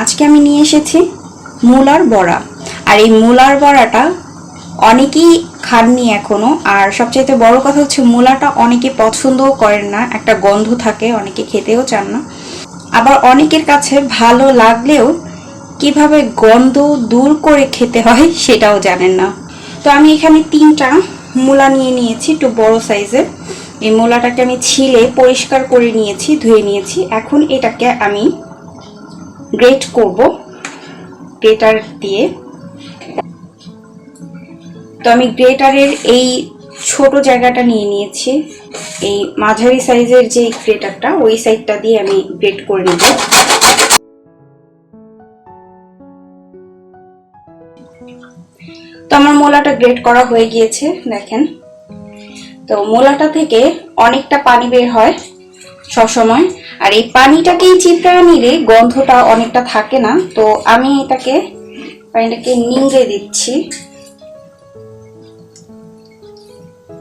আজকে আমি নিয়ে এসেছি মূলার বড়া। আর এই মূলার বড়াটা অনেকেই খাননি এখনও। আর সবচাইতে বড় কথা হচ্ছে মূলাটা অনেকে পছন্দও করেন না। একটা গন্ধ থাকে, অনেকে খেতেও চান না। আবার অনেকের কাছে ভালো লাগলেও কীভাবে গন্ধ দূর করে খেতে হয় সেটাও জানেন না। তো আমি এখানে তিনটা মূলা নিয়ে নিয়েছি একটু বড় সাইজের। এই মূলাটাকে আমি ছিলে পরিষ্কার করে নিয়েছি, ধুয়ে নিয়েছি। এখন এটাকে আমি গ্রেট করব গ্রেটার দিয়ে। তো আমি গ্রেটারের এই ছোট জায়গাটা নিয়ে নিয়েছি। এই মাঝারি সাইজের যে গ্রেটারটা ওই সাইডটা দিয়ে আমি গ্রেট করে নেব। তো আমার মোলাটা গ্রেট করা হয়ে গিয়েছে, দেখেন। তো মোলাটা থেকে অনেকটা পানি বের হয়। সবসময়। আর এই পানিটাকেই চিপড়া নিলে গন্ধটা অনেকটা থাকে না। তো আমি এটাকে, পানিটাকে নিংড়ে দিচ্ছি।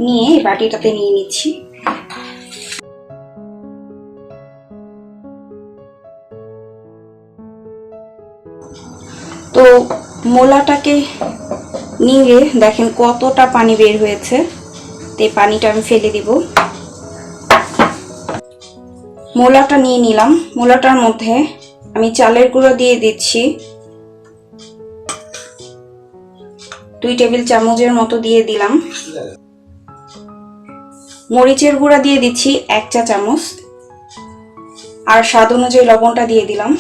নিয়ে এই বাটিটাতে নিয়ে নিচ্ছি। তো মোলাটাকে নিয়ে দেখেন কতটা পানি বের হয়েছে। তো পানিটা আমি ফেলে দিব। মোলাটা নিয়ে নিলাম। মোলাটার মধ্যে আমি চালের গুঁড়ো দিয়ে দিচ্ছি। দুই টেবিল চামচের মতো দিয়ে দিলাম। মরিচের গুঁড়া দিয়ে দিচ্ছি এক চা চামচ। আর স্বাদ অনুযায়ী লবণটা দিয়ে দিলাম।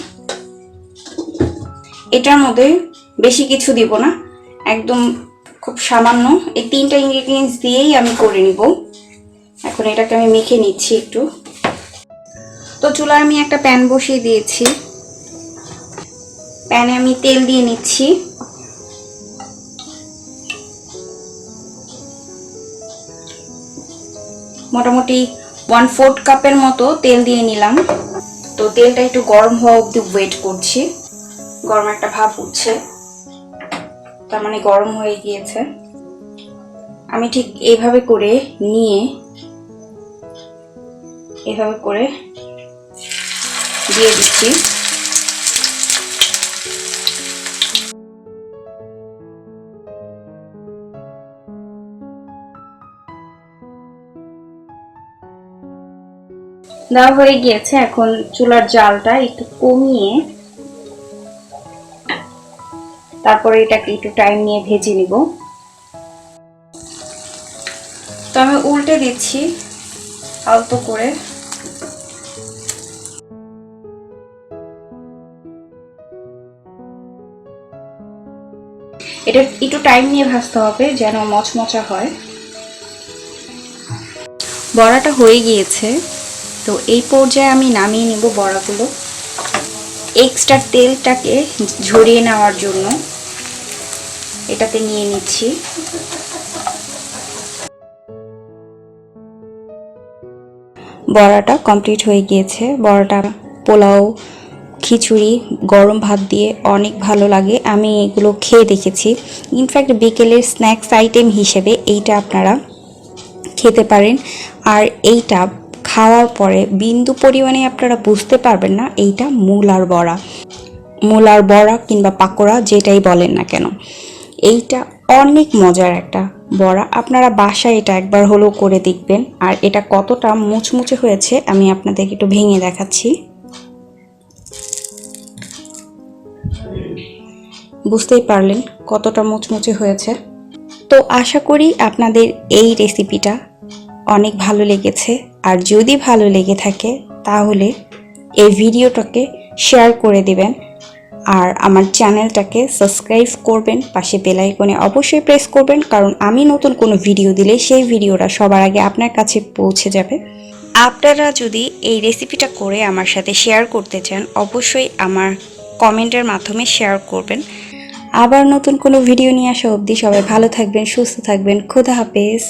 এটার মধ্যে বেশি কিছু দিব না। একদম খুব সামান্য। এই তিনটা ইনগ্রিডিয়েন্টস দিয়েই আমি করে নিব। এখন এটাকে আমি মেখে নিচ্ছি একটু। তো চুলায় আমি একটা প্যান বসিয়ে দিয়েছি। প্যানে আমি তেল দিয়ে নিচ্ছি। মোটামুটি ওয়ান ফোর্থ কাপের মতো তেল দিয়ে নিলাম। তো তেলটা একটু গরম হওয়া অবধি ওয়েট করছি। গরম একটা ভাব উঠছে। তার মানে গরম হয়ে গিয়েছে। আমি ঠিক এইভাবে করে নিয়ে, এভাবে করে দিয়ে দিচ্ছি। দেওয়া হয়ে গিয়েছে এখন চুলার জালটা একটু কমিয়ে। তারপরে এটাকে একটু টাইম নিয়ে ভেজে নিব। তো আমি উল্টে দিচ্ছি, অল্প করে। এটা একটু টাইম নিয়ে ভাজতে হবে, যেন মচমচা হয়। বড়াটা হয়ে গিয়েছে, তো এই পর্যায়ে আমি নামিয়ে নিব বড়াগুলো। এক্সট্রা তেলটাকে ঝরিয়ে নেওয়ার জন্য এটাতে নিয়ে নিচ্ছি। বড়াটা কমপ্লিট হয়ে গিয়েছে। বড়াটা পোলাও খিচুড়ি, গরম ভাত দিয়ে অনেক ভালো লাগে। আমি এগুলো খেয়ে দেখেছি। ইনফ্যাক্ট বিকেলের স্ন্যাক্স আইটেম হিসেবে এইটা আপনারা খেতে পারেন। আর এইটা খাওয়ার পরে বিন্দু পরিমাণে আপনারা বুঝতে পারবেন না, এইটা মূলার বড়া। মূলার বড়া কিংবা পাকোড়া যেটাই বলেন না কেন, এইটা অনেক মজার একটা বড়া। আপনারা বাসায় এটা একবার হলেও করে দেখবেন। আর এটা কতটা মুচমুচে হয়েছে আমি আপনাদেরকে একটু ভেঙে দেখাচ্ছি। বুঝতেই পারলেন কতটা মুচমুচে হয়েছে। তো আশা করি আপনাদের এই রেসিপিটা অনেক ভালো লেগেছে। আর যদি ভালো লেগে থাকে, তাহলে এই ভিডিওটাকে শেয়ার করে দেবেন। আর আমার চ্যানেলটাকে সাবস্ক্রাইব করবেন, পাশে বেল আইকনে অবশ্যই প্রেস করবেন, কারণ আমি নতুন কোনো ভিডিও দিলে সেই ভিডিওটা সবার আগে আপনার কাছে পৌঁছে যাবে। আপনারা যদি এই রেসিপিটা করে আমার সাথে শেয়ার করতে চান, অবশ্যই আমার কমেন্টের মাধ্যমে শেয়ার করবেন। আবার নতুন কোনো ভিডিও নিয়ে আসা অবধি সবাই ভালো থাকবেন সুস্থ থাকবেন। খোদা হাফেজ।